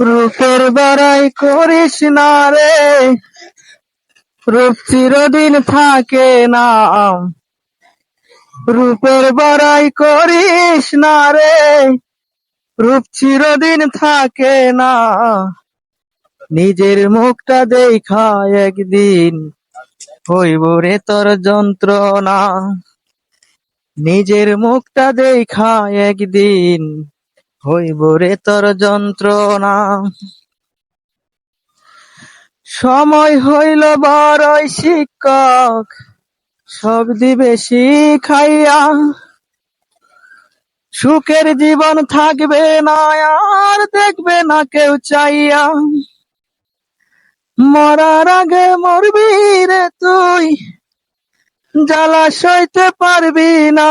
রূপের বড়াই করিস না রে। রূপ চিরদিন থাকে না। রূপের বড়াই করিস না রে। রূপ চিরদিন থাকে না। নিজের মুখটা দেখা একদিন হইব রে তোর যন্ত্রণা। নিজের মুখটা দেখা একদিন হইব রে তোর যন্ত্রণা। সময় হইল বড়ই শিক্ষক, সব দিবে শিখাইয়া। সুখের জীবন থাকবে না, আর দেখবে না কেউ চাইয়া। মরার আগে মরবি রে তুই, জ্বালা সইতে পারবি না।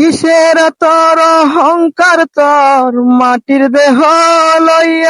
কিসের তর অহংকার? তর মাটির দেহ লইয়া